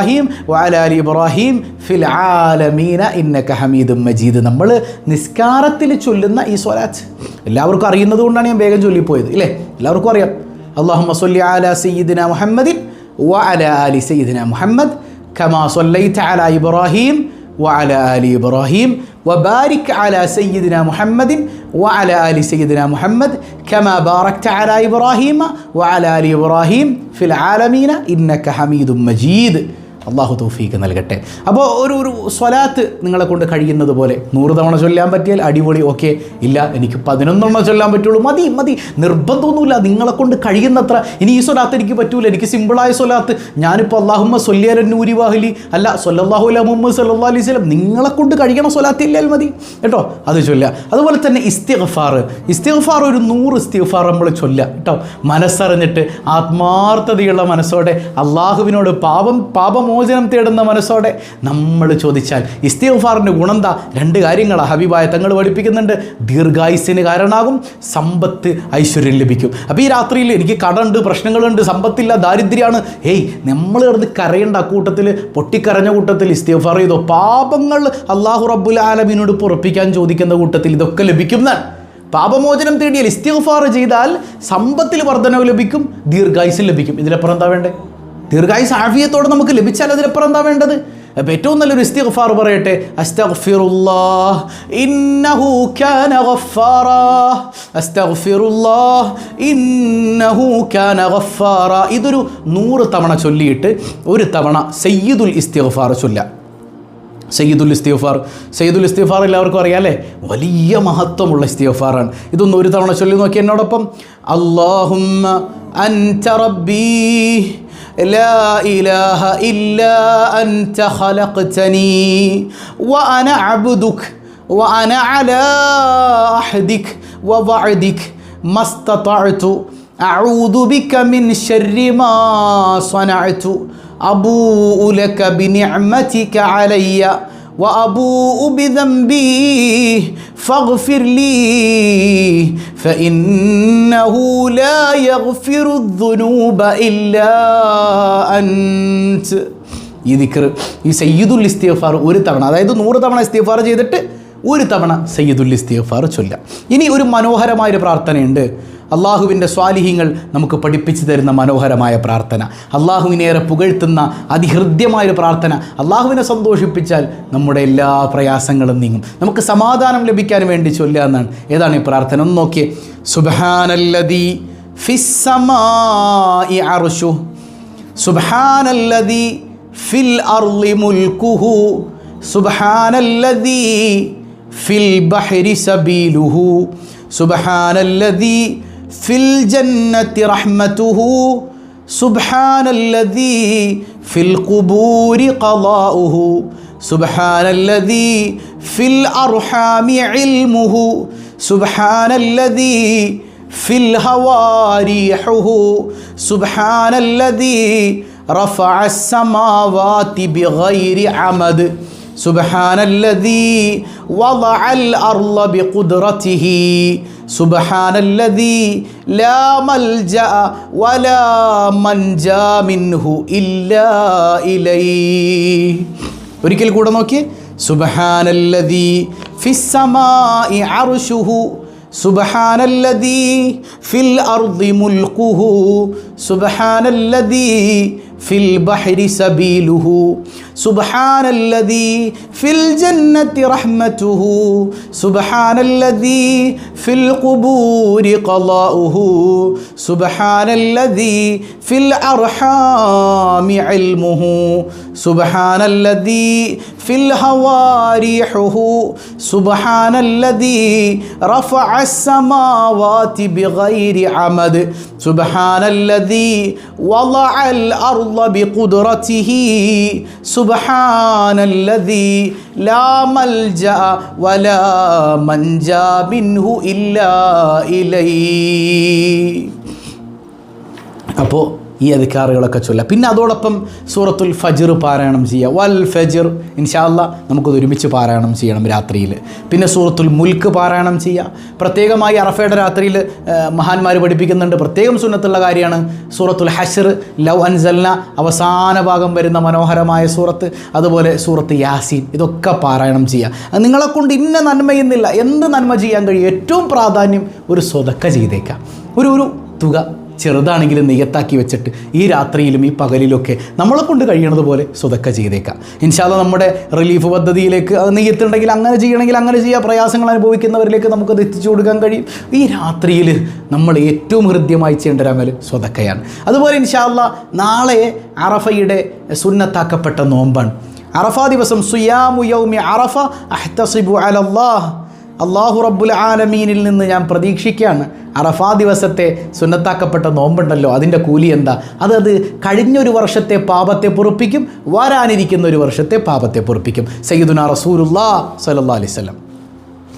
വഅല അലി ഇബ്രാഹിം ഫിൽ ആലമീന ഇന്നക ഹമീദും മജീദ് നമ്മൾ നിസ്കാരത്തിൽ ചൊല്ലുന്ന ഈ സ്വലാത്ത് എല്ലാവർക്കും അറിയുന്നത് കൊണ്ടാണ് ഞാൻ വേഗം ചൊല്ലിപ്പോയത് ഇല്ലേ എല്ലാവർക്കും അറിയാം اللهم صل على سيدنا محمد وعلى آل سيدنا محمد كما صليت على إبراهيم وعلى آل إبراهيم وبارك على سيدنا محمد وعلى آل سيدنا محمد كما باركت على إبراهيم وعلى آل إبراهيم في العالمين إنك حميد مجيد അള്ളാഹു തൗഫീക്ക് നൽകട്ടെ. അപ്പോൾ ഒരു ഒരു സ്വലാത്ത് നിങ്ങളെ കൊണ്ട് കഴിയുന്നത് പോലെ നൂറ് തവണ ചൊല്ലാൻ പറ്റിയാൽ അടിപൊളി ഓക്കെ. ഇല്ല എനിക്ക് പതിനൊന്നെണ്ണം ചൊല്ലാൻ പറ്റുള്ളൂ. മതി മതി. നിർബന്ധമൊന്നുമില്ല. നിങ്ങളെ കൊണ്ട് കഴിയുന്നത്ര. ഇനി ഈ സ്വലാത്ത് എനിക്ക് പറ്റൂല. എനിക്ക് സിമ്പിളായ സ്വലാത്ത്. ഞാനിപ്പോൾ അള്ളാഹുമ്മ സൊല്ലിയലന്നൂരി വാഹലി അല്ല സൊല്ലാഹു അല്ല മുഹമ്മദ് സല്ലാ അലൈഹി സ്വലം നിങ്ങളെ കൊണ്ട് കഴിയണ സ്വലാത്ത് ഇല്ലാൽ മതി. കേട്ടോ? അത് ചൊല്ലുക. അതുപോലെ തന്നെ ഇസ്തിഗ്ഫാർ ഇസ്തിഗ്ഫാർ ഒരു നൂറ് ഇസ്തിഗ്ഫാർ നമ്മൾ ചൊല്ലുക. കേട്ടോ? മനസ്സറിഞ്ഞിട്ട് ആത്മാർത്ഥതയുള്ള മനസ്സോടെ അള്ളാഹുവിനോട് പാപം പാപമോചനം തേടുന്ന മനസ്സോടെ നമ്മൾ ചോദിച്ചാൽ ഇസ്തീഫാറിന്റെ ഗുണം എന്താ? രണ്ട് കാര്യങ്ങളാണ് ഹബീബായ തങ്ങൾ പഠിപ്പിക്കുന്നുണ്ട്. ദീർഘായുസിന് കാരണമാകും സമ്പത്ത് ഐശ്വര്യം ലഭിക്കും. അപ്പോൾ ഈ രാത്രിയിൽ എനിക്ക് കടമുണ്ട് പ്രശ്നങ്ങളുണ്ട് സമ്പത്തില്ല ദാരിദ്ര്യമാണ്. ഏയ് നമ്മൾ കിടന്ന് കരയേണ്ട കൂട്ടത്തിൽ പൊട്ടിക്കരഞ്ഞ കൂട്ടത്തിൽ ഇസ്തീഫാർ ചെയ്തോ? പാപങ്ങൾ അള്ളാഹു റബ്ബുൽ ആലമീനോട് പുറപ്പിക്കാൻ ചോദിക്കുന്ന കൂട്ടത്തിൽ ഇതൊക്കെ ലഭിക്കുന്നതാണ് പാപമോചനം തേടിയാൽ ഇസ്തിഗ്ഫാർ ചെയ്താൽ സമ്പത്തിൽ വർധനവ് ലഭിക്കും ദീർഘായുസ് ലഭിക്കും. ഇതിലപ്പുറം എന്താ വേണ്ടേ? ദീർഘായുസ് ആഫിയത്തോടെ നമുക്ക് ലഭിച്ചാൽ അതിലപ്പുറം എന്താ വേണ്ടത്? അപ്പം ഏറ്റവും നല്ലൊരു ഇസ്തിഗ്ഫാർ പറയട്ടെ. അസ്തഗ്ഫിറുല്ലാഹ് ഇന്നഹു കാന ഗഫാറാ. അസ്തഗ്ഫിറുല്ലാഹ് ഇന്നഹു കാന ഇതൊരു നൂറ് തവണ ചൊല്ലിയിട്ട് ഒരു തവണ സയ്യിദുൽ ഇസ്തിഗ്ഫാർ ചൊല്ല സയ്യിദുൽ ഇസ്തിഗ്ഫാർ. സയ്യിദുൽ ഇസ്തിഗ്ഫാർ എല്ലാവർക്കും അറിയാം അല്ലേ? വലിയ മഹത്വമുള്ള ഇസ്തിഗ്ഫാറാണ്. ഇതൊന്ന് ഒരു തവണ ചൊല്ലി നോക്കി എന്നോടൊപ്പം. അള്ളാഹുമ്മ അൻത റബ്ബീ لا إله إلا أنت خلقتني وأنا عبدك وأنا على عهدك ووعدك ما استطعت. أعوذ بك من شر ما صنعت. أبوء لك بنعمتك علي. وأبوء بذنبي فاغفر لي فإنه لا يغفر الذنوب إلا أنت ഈ ദിക്കർ ഈ സയ്യിദുൽ ഇസ്തിഗ്ഫാർ ഒരു തവണ അതായത് നൂറ് തവണ ഇസ്തിഗ്ഫാർ ചെയ്തിട്ട് ഒരു തവണ സയ്യിദുൽ ഇസ്തിഗ്ഫാർ ചൊല്ലാം ഇനി ഒരു മനോഹരമായൊരു പ്രാർത്ഥനയുണ്ട് അള്ളാഹുവിന്റെ സ്വാലിഹ്യങ്ങൾ നമുക്ക് പഠിപ്പിച്ചു തരുന്ന മനോഹരമായ പ്രാർത്ഥന. അള്ളാഹുവിനേറെ പുകഴ്ത്തുന്ന അതിഹൃദ്യമായൊരു പ്രാർത്ഥന. അള്ളാഹുവിനെ സന്തോഷിപ്പിച്ചാൽ നമ്മുടെ എല്ലാ പ്രയാസങ്ങളും നീങ്ങും. നമുക്ക് സമാധാനം ലഭിക്കാൻ വേണ്ടി ചൊല്ലുക എന്നാണ്. ഏതാണ് ഈ പ്രാർത്ഥന? ഒന്ന് നോക്കിയേ. സുബാനല്ലതി ഫിസ്സമായി അർഷു സുബഹാനല്ലദി ഫിൽ അർളി മുൽക്കുഹു സുബാനല്ലതി ഫിൽ ബഹരി സബീലുഹു. സുബഹാനല്ലദി ഫിൽ ജന്നത്തി റഹ്മത്തുഹു സുബഹാനല്ലദി ഫിൽ ഖുബൂരി ഖളാഉഹു സുബഹാനല്ലദി ഫിൽ അർഹാമി ഇൽമുഹു സുബഹാനല്ലദി في الهوى ريحه سبحان الذي رفع السماوات بغير عمد سبحان الذي وضع الأرض بقدرته سبحان الذي لا ملجأ ولا منجا منه إلا إليه ഒരിക്കൽ കൂടെ നോക്കിയേ സുബഹാനല്ലദീ ഫിസ്സമായി അർശുഹു سبحان الذي في الأرض ملكه سبحان الذي في البحر سبيله. سبحان الذي في الجنة رحمته. سبحان الذي في القبور قضاؤه. سبحان الذي في الأرحام علمه. سبحان الذي في الهوى ريحه سبحان الذي رفع السماوات بغير عمد. سبحان الذي وضع الأرض بقدرته سبحان الذي لا ملجأ ولا منجا منه إلا إليه അപ്പോൾ ഈ അധികാറുകളൊക്കെ ചൊല്ലുക പിന്നെ അതോടൊപ്പം സൂറത്തുൽ ഫജിർ പാരായണം ചെയ്യുക. വൽ ഫജിർ ഇൻഷാല്ല നമുക്കത് ഒരുമിച്ച് പാരായണം ചെയ്യണം രാത്രിയിൽ. പിന്നെ സൂറത്തുൽ മുൽക്ക് പാരായണം ചെയ്യുക. പ്രത്യേകമായി അറഫയുടെ രാത്രിയിൽ മഹാന്മാർ പഠിപ്പിക്കുന്നുണ്ട്. പ്രത്യേകം സുന്നത്തുള്ള കാര്യമാണ് സൂറത്തുൽ ഹഷർ ലവ് അൻസൽന അവസാന ഭാഗം വരുന്ന മനോഹരമായ സൂറത്ത്. അതുപോലെ സൂറത്ത് യാസീൻ. ഇതൊക്കെ പാരായണം ചെയ്യുക. അത് നിങ്ങളെ കൊണ്ട് ഇന്ന നന്മയെന്നില്ല എന്ത് നന്മ ചെയ്യാൻ കഴിയും? ഏറ്റവും പ്രാധാന്യം ഒരു സ്വതക്ക ചെയ്തേക്കാം ഒരു ഒരു തുക. ചെറുതാണെങ്കിലും നികത്താക്കി വെച്ചിട്ട് ഈ രാത്രിയിലും ഈ പകലിലൊക്കെ നമ്മളെ കൊണ്ട് കഴിയണത് പോലെ സ്വതക്ക ചെയ്തേക്കാം. ഇൻഷാല്ല നമ്മുടെ റിലീഫ് പദ്ധതിയിലേക്ക് അത് നെയ്യത്തുണ്ടെങ്കിൽ അങ്ങനെ ചെയ്യണമെങ്കിൽ അങ്ങനെ ചെയ്യുക പ്രയാസങ്ങൾ അനുഭവിക്കുന്നവരിലേക്ക് നമുക്കത് എത്തിച്ചു കൊടുക്കാൻ കഴിയും. ഈ രാത്രിയിൽ നമ്മൾ ഏറ്റവും ഹൃദ്യമായി ചെയ്യേണ്ട ഒരു അമൽ സ്വതക്കയാണ്. അതുപോലെ ഇൻഷാല്ല നാളെ അറഫയുടെ സുന്നത്താക്കപ്പെട്ട നോമ്പാണ്. അറഫ ദിവസം സുയാമു യൗമി അറഫ അഹ്തസിബു അലല്ലാഹ്. അള്ളാഹു റബ്ബുൽ ആലമീനിൽ നിന്ന് ഞാൻ പ്രതീക്ഷിക്കുകയാണ്. അറഫാ ദിവസത്തെ സുന്നത്താക്കപ്പെട്ട നോമ്പുണ്ടല്ലോ അതിന്റെ കൂലി എന്താ? അത് അത് കഴിഞ്ഞൊരു വർഷത്തെ പാപത്തെ പൊറുപ്പിക്കും വരാനിരിക്കുന്ന ഒരു വർഷത്തെ പാപത്തെ പൊറുപ്പിക്കും. സയ്യിദുന റസൂലുല്ലാ സല്ലല്ലാഹു അലൈഹി വസല്ലം.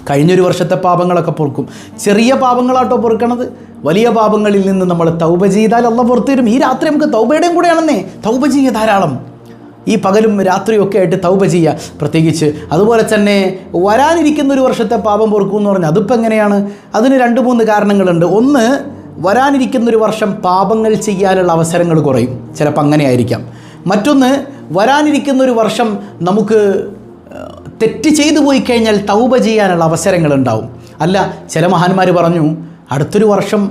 കഴിഞ്ഞൊരു വർഷത്തെ പാപങ്ങളൊക്കെ പൊറുക്കും. ചെറിയ പാപങ്ങളാട്ടോ പൊറുക്കണത്. വലിയ പാപങ്ങളിൽ നിന്ന് നമ്മൾ തൗബ ചെയ്താൽ അല്ല പുറത്തു തരും ഈ രാത്രി നമുക്ക് തൗബയുടെയും കൂടെയാണെന്നേ. തൗബ ചെയ്യുക ധാരാളം. ഈ പകലും രാത്രിയും ഒക്കെ ആയിട്ട് തൗബ ചെയ്യുക. പ്രത്യേകിച്ച് അതുപോലെ തന്നെ വരാനിരിക്കുന്ന ഒരു വർഷത്തെ പാപം പൊറുക്കും എന്ന് പറഞ്ഞാൽ അതിപ്പോൾ എങ്ങനെയാണ്? അതിന് രണ്ട് മൂന്ന് കാരണങ്ങളുണ്ട്. ഒന്ന് വരാനിരിക്കുന്ന ഒരു വർഷം പാപങ്ങൾ ചെയ്യാനുള്ള അവസരങ്ങൾ കുറയും. ചിലപ്പോൾ അങ്ങനെ ആയിരിക്കാം മറ്റൊന്ന് വരാനിരിക്കുന്ന ഒരു വർഷം നമുക്ക് തെറ്റ് ചെയ്തു പോയി കഴിഞ്ഞാൽ തൗബ ചെയ്യാനുള്ള അവസരങ്ങളുണ്ടാവും അല്ല ചില മഹാന്മാർ പറഞ്ഞു അടുത്തൊരു വർഷം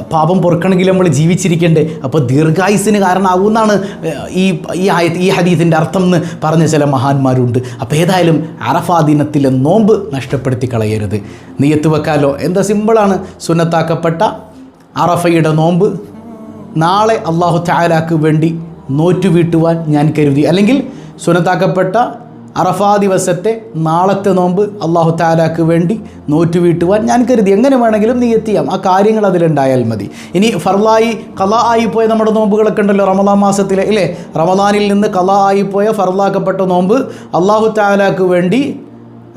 പാപം പൊറുക്കണമെങ്കിൽ നമ്മൾ ജീവിച്ചിരിക്കണ്ടേ അപ്പോൾ ദീർഘായുസിന് കാരണമാകുമെന്നാണ് ഈ ഈ ആയ- ഈ ഹദീസിന്റെ അർത്ഥം എന്ന് പറഞ്ഞ ചില മഹാന്മാരുണ്ട്. അപ്പോൾ ഏതായാലും അറഫാ ദിനത്തിലെ നോമ്പ് നഷ്ടപ്പെടുത്തി കളയരുത്. നെയ്യത്ത് വെക്കാലോ? എന്താ സിമ്പിളാണ്. സുന്നത്താക്കപ്പെട്ട അറഫയുടെ നോമ്പ് നാളെ അള്ളാഹു ചായാലാക്ക് വേണ്ടി നോറ്റു വീട്ടുവാൻ ഞാൻ കരുതി. അല്ലെങ്കിൽ സുനത്താക്കപ്പെട്ട അറഫാ ദിവസത്തെ നാളത്തെ നോമ്പ് അള്ളാഹു താലാക്ക് വേണ്ടി നോറ്റു വീട്ടുവാൻ ഞാൻ കരുതി. എങ്ങനെ വേണമെങ്കിലും നീ എത്തിയാം. ആ കാര്യങ്ങൾ അതിലുണ്ടായാൽ മതി. ഇനി ഫർലായി കല ആയിപ്പോയ നമ്മുടെ നോമ്പുകളൊക്കെ ഉണ്ടല്ലോ റമദാൻ മാസത്തിലെ ഇല്ലേ? റമദാനിൽ നിന്ന് കല ആയിപ്പോയ ഫർലാക്കപ്പെട്ട നോമ്പ് അള്ളാഹു താലാക്ക് വേണ്ടി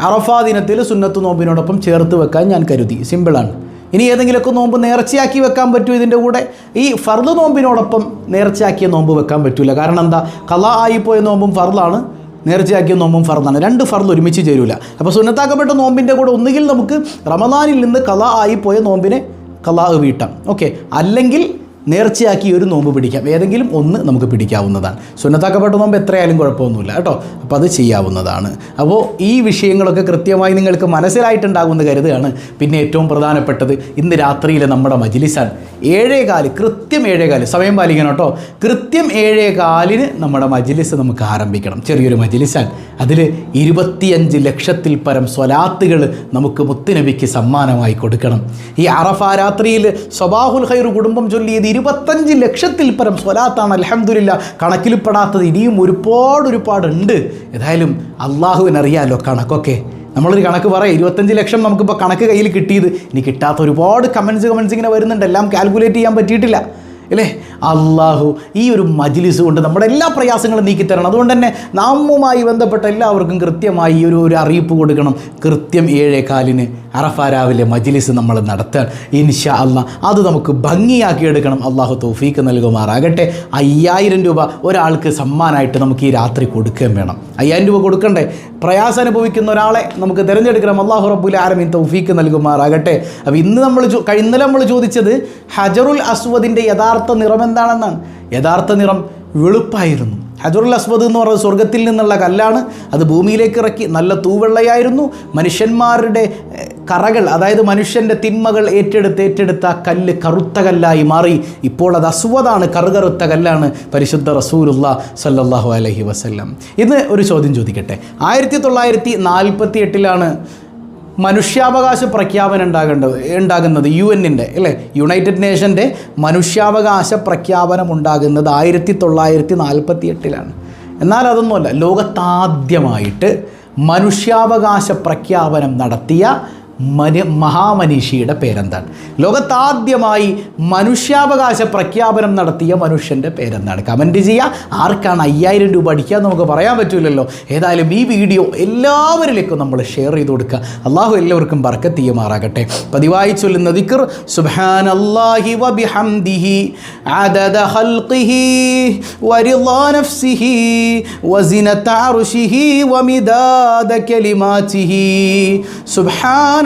അറഫാ ദിനത്തിൽ സുന്നത്ത് നോമ്പിനോടൊപ്പം ചേർത്ത് വെക്കാൻ ഞാൻ കരുതി. സിമ്പിളാണ് ഇനി ഏതെങ്കിലുമൊക്കെ നോമ്പ് നേർച്ചയാക്കി വെക്കാൻ പറ്റൂ ഇതിന്റെ കൂടെ? ഈ ഫർദ് നോമ്പിനോടൊപ്പം നേർച്ചയാക്കിയ നോമ്പ് വെക്കാൻ പറ്റില്ല കാരണം എന്താ? കല ആയിപ്പോയ നോമ്പും ഫർദാണ്. നേർച്ചയാക്കിയ നോമ്പും ഫർദാണ്. രണ്ട് ഫർദ് ഒരുമിച്ച് ചേരൂല. അപ്പോൾ സുന്നത്താക്കപ്പെട്ട നോമ്പിന്റെ കൂടെ ഒന്നുകിൽ നമുക്ക് റമദാനിൽ നിന്ന് കല ആയിപ്പോയ നോമ്പിനെ കലാ വീട്ടാം. ഓക്കെ. അല്ലെങ്കിൽ നേർച്ചയാക്കി ഒരു നോമ്പ് പിടിക്കാം. ഏതെങ്കിലും ഒന്ന് നമുക്ക് പിടിക്കാവുന്നതാണ്. സുന്നത്താക്കപ്പെട്ട നോമ്പ് എത്രയായാലും കുഴപ്പമൊന്നുമില്ല കേട്ടോ. അപ്പോൾ അത് ചെയ്യാവുന്നതാണ്. അപ്പോൾ ഈ വിഷയങ്ങളൊക്കെ കൃത്യമായി നിങ്ങൾക്ക് മനസ്സിലായിട്ടുണ്ടാകുമെന്ന് കരുതുകയാണ്. പിന്നെ ഏറ്റവും പ്രധാനപ്പെട്ടത് ഇന്ന് രാത്രിയിലെ നമ്മുടെ മജിലിസാണ്. ഏഴേ കാൽ കൃത്യം ഏഴേ കാൽ സമയം പാലിക്കണം കേട്ടോ. കൃത്യം ഏഴേ കാലിന് നമ്മുടെ മജിലിസ് നമുക്ക് ആരംഭിക്കണം. ചെറിയൊരു മജിലിസാണ്. അതിൽ ഇരുപത്തിയഞ്ച് ലക്ഷത്തിൽ പരം സ്വലാത്തുകൾ നമുക്ക് മുത്തുനബിക്ക് സമ്മാനമായി കൊടുക്കണം. ഈ അറഫാ രാത്രിയിൽ സ്വബാഹുൽ ഖൈർ കുടുംബം ചൊല്ലിയത് ഇരുപത്തഞ്ച് ലക്ഷത്തിൽ പരം സ്വലാത്താണ് അലഹമില്ല കണക്കിൽപ്പെടാത്തത് ഇനിയും ഒരുപാട് ഒരുപാടുണ്ട് ഏതായാലും അള്ളാഹുവിനറിയാലോ കണക്കൊക്കെ. നമ്മളൊരു കണക്ക് പറയാം ഇരുപത്തഞ്ച് ലക്ഷം നമുക്കിപ്പോൾ കണക്ക് കയ്യിൽ കിട്ടിയത്. ഇനി കിട്ടാത്ത ഒരുപാട് കമൻസ് കമൻസ് ഇങ്ങനെ വരുന്നുണ്ട്. എല്ലാം കാൽക്കുലേറ്റ് ചെയ്യാൻ പറ്റിയിട്ടില്ല. അല്ലേ? അള്ളാഹു ഈ ഒരു മജിലിസ് കൊണ്ട് നമ്മുടെ എല്ലാ പ്രയാസങ്ങളും നീക്കിത്തരണം അതുകൊണ്ട് തന്നെ നാമുമായി ബന്ധപ്പെട്ട എല്ലാവർക്കും കൃത്യമായി ഈ ഒരു ഒരു അറിയിപ്പ് കൊടുക്കണം. കൃത്യം ഏഴേകാലിന് അറഫ രാവിലെ മജിലിസ് നമ്മൾ നടത്താൻ. ഇൻഷാ അല്ല അത് നമുക്ക് ഭംഗിയാക്കി എടുക്കണം. അള്ളാഹു തോഫീക്ക് നൽകുമാറാകട്ടെ. അയ്യായിരം രൂപ ഒരാൾക്ക് സമ്മാനമായിട്ട് നമുക്ക് ഈ രാത്രി കൊടുക്കുകയും വേണം. അയ്യായിരം രൂപ കൊടുക്കണ്ടേ? പ്രയാസം അനുഭവിക്കുന്ന ഒരാളെ നമുക്ക് തിരഞ്ഞെടുക്കണം. അള്ളാഹു റബ്ബുൽ ആലമീൻ തൗഫീക്ക് നൽകുമാറാകട്ടെ. അപ്പോൾ ഇന്ന് നമ്മൾ ഇന്നലെ നമ്മൾ ചോദിച്ചത് ഹജറുൽ അസ്വദിന്റെ യഥാർത്ഥ നിറം എന്താണെന്നാണ്. യഥാർത്ഥ നിറം വെളുപ്പായിരുന്നു. ഹജറുൽ അസ്വദ് എന്ന് പറയുന്നത് സ്വർഗത്തിൽ നിന്നുള്ള കല്ലാണ് അത് ഭൂമിയിലേക്ക് ഇറക്കി നല്ല തൂവെള്ളയായിരുന്നു. മനുഷ്യന്മാരുടെ കറകൾ അതായത് മനുഷ്യന്റെ തിന്മകൾ ഏറ്റെടുത്ത് ഏറ്റെടുത്ത കല്ല് കറുത്ത കല്ലായി മാറി. ഇപ്പോൾ അത് അസ്വദാണ് കറുകറുത്ത കല്ലാണ്. പരിശുദ്ധ റസൂലുള്ള സല്ലല്ലാഹു അലൈഹി വസല്ലം. ഇന്ന് ഒരു ചോദ്യം ചോദിക്കട്ടെ. ആയിരത്തി തൊള്ളായിരത്തി നാൽപ്പത്തി എട്ടിലാണ് മനുഷ്യാവകാശ പ്രഖ്യാപനം ഉണ്ടാകേണ്ടത് ഉണ്ടാകുന്നത് യു എന്നിന്റെ അല്ലേ? യുണൈറ്റഡ് നേഷന്റെ മനുഷ്യാവകാശ പ്രഖ്യാപനം ഉണ്ടാകുന്നത് ആയിരത്തി തൊള്ളായിരത്തി നാൽപ്പത്തി എട്ടിലാണ് എന്നാൽ അതൊന്നുമല്ല ലോകത്താദ്യമായിട്ട് മനുഷ്യാവകാശ പ്രഖ്യാപനം നടത്തിയ മന മഹാമനീഷിയുടെ പേരെന്താണ് ലോകത്താദ്യമായി മനുഷ്യാവകാശ പ്രഖ്യാപനം നടത്തിയ മനുഷ്യൻ്റെ പേരെന്താണ് കമൻറ്റ് ചെയ്യുക ആർക്കാണ് അയ്യായിരം രൂപ അടിക്കുക നമുക്ക് പറയാൻ പറ്റില്ലല്ലോ ഏതായാലും ഈ വീഡിയോ എല്ലാവരിലേക്കും നമ്മൾ ഷെയർ ചെയ്ത് കൊടുക്കുക അള്ളാഹു എല്ലാവർക്കും ബർക്കത്ത് ചെയ്യുമാറാകട്ടെ പതിവായി ചൊല്ലുന്ന ദിക്ർ സുബ്ഹാൻ അല്ലാഹി വബിഹംദിഹി عدد خلقه ورضا نفسه وزنة عرشه ومداد كلماته سبحان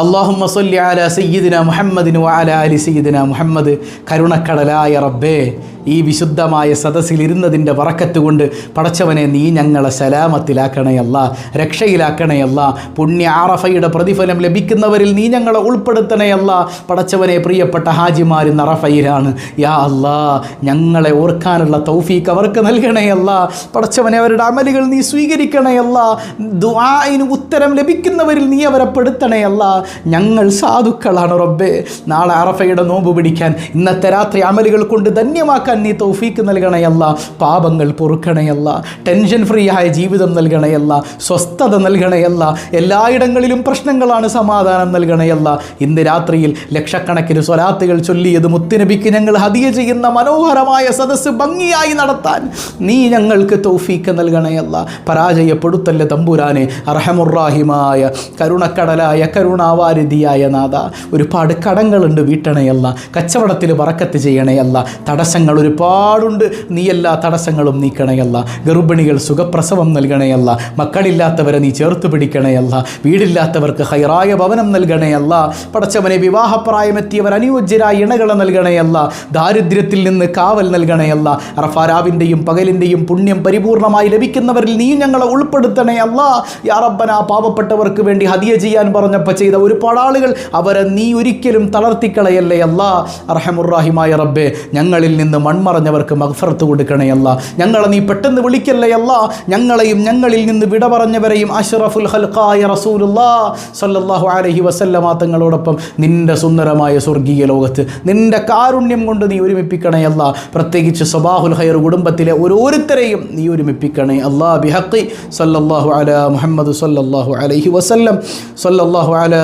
അള്ളാഹുമ്മ സൊല്ലി ആല സയ്യിദിന മുഹമ്മദിന് വാല അലി സയ്യിദിന മുഹമ്മദ്. കരുണക്കടലായ റബ്ബേ ഈ വിശുദ്ധമായ സദസ്സിലിരുന്നതിന്റെ വറക്കത്ത് കൊണ്ട് പടച്ചവനെ നീ ഞങ്ങളെ സലാമത്തിലാക്കണയല്ല രക്ഷയിലാക്കണയല്ല പുണ്യ ആറഫയുടെ പ്രതിഫലം ലഭിക്കുന്നവരിൽ നീ ഞങ്ങളെ ഉൾപ്പെടുത്തണയല്ല പടച്ചവനെ പ്രിയപ്പെട്ട ഹാജിമാർ നറഫയിലാണ്. യാ അല്ലാ ഞങ്ങളെ ഓർക്കാനുള്ള തൗഫീക്ക് അവർക്ക് നൽകണയല്ല പടച്ചവനെ അവരുടെ അമലുകൾ നീ സ്വീകരിക്കണയല്ല ദുആന് ഉത്തരം ലഭിക്കുന്നവരിൽ നീ അവരെ പെടുത്തണയല്ല ഞങ്ങൾ സാധുക്കളാണ് റബ്ബേ. നാളെ അറഫയുടെ നോമ്പ് പിടിക്കാൻ ഇന്നത്തെ രാത്രി അമലുകൾ കൊണ്ട് ധന്യമാക്കാൻ നീ തൗഫീക്ക് നൽകണയല്ല പാപങ്ങൾ പൊറുക്കണയല്ല ടെൻഷൻ ഫ്രീ ആയ ജീവിതം നൽകണയല്ല സ്വസ്ഥത നൽകണയല്ല എല്ലായിടങ്ങളിലും പ്രശ്നങ്ങളാണ് സമാധാനം നൽകണയല്ല. ഇന്ന് രാത്രിയിൽ ലക്ഷക്കണക്കിന് സ്വലാത്തുകൾ ചൊല്ലിയത് മുത്തുനബിക്ക് ഞങ്ങൾ ഹതിയ ചെയ്യുന്ന മനോഹരമായ സദസ്സ് ഭംഗിയായി നടത്താൻ നീ ഞങ്ങൾക്ക് തൗഫീക്ക് നൽകണയല്ല. പരാജയപ്പെടുത്തല്ല തമ്പുരാനെ അർഹമുറാഹിമായ കരുണക്കടലായ കരുണാവാരിധിയായ നാഥ ഒരുപാട് കടങ്ങളുണ്ട് വീട്ടണയല്ല കച്ചവടത്തിൽ വറക്കത്ത് ചെയ്യണയല്ല തടസ്സങ്ങൾ ഒരുപാടുണ്ട് നീ എല്ലാ തടസ്സങ്ങളും നീക്കണയല്ല ഗർഭിണികൾ സുഖപ്രസവം നൽകണയല്ല മക്കളില്ലാത്തവരെ നീ ചേർത്ത് പിടിക്കണയല്ല വീടില്ലാത്തവർക്ക് ഹൈറായ ഭവനം നൽകണയല്ല പടച്ചവനെ വിവാഹപ്രായമെത്തിയവർ അനുയോജ്യരായ ഇണകളെ നൽകണയല്ല ദാരിദ്ര്യത്തിൽ നിന്ന് കാവൽ നൽകണയല്ല റഫാരാവിന്റെയും പകലിന്റെയും പുണ്യം പരിപൂർണമായി ലഭിക്കുന്നവരിൽ നീ ഞങ്ങളെ ഉൾപ്പെടുത്തണയല്ല യാ റബ്ബന പാവപ്പെട്ടവർക്ക് വേണ്ടി ഹദിയ ചെയ്യാൻ പറഞ്ഞപ്പോൾ ചെയ്ത ഒരുപാട് ആളുകൾ അവരെ നീ ഒരിക്കലും തളർത്തിക്കളയല്ലേ അല്ല? അർഹമുറാഹിമായ റബ്ബെ ഞങ്ങളിൽ നിന്ന് മൺമറഞ്ഞവർക്ക് മഗ്ഫറത്ത് കൊടുക്കണേ അല്ല. ഞങ്ങളെ നീ പെട്ടെന്ന് വിളിക്കല്ലേ അല്ല? ഞങ്ങളെയും ഞങ്ങളിൽ നിന്ന് വിട പറഞ്ഞവരെയും അഷ്റഫുൽ ഹൽഖായ റസൂലുല്ലാ സല്ലല്ലാഹു അലൈഹി വസല്ലമ തങ്ങളോടൊപ്പം നിന്റെ സുന്ദരമായ സ്വർഗീയ ലോകത്ത് നിന്റെ കാരുണ്യം കൊണ്ട് നീ ഒരുമിപ്പിക്കണേ അല്ല. പ്രത്യേകിച്ച് സബാഹുൽ ഹൈർ കുടുംബത്തിലെ ഓരോരുത്തരെയും നീ ഒരുമിപ്പിക്കണേ അല്ലാ. ബിഹക്കി സല്ലല്ലാഹു അല മുഹമ്മദ് സല്ലല്ലാഹു അലൈഹി വസല്ലം സല്ലല്ലാഹു അല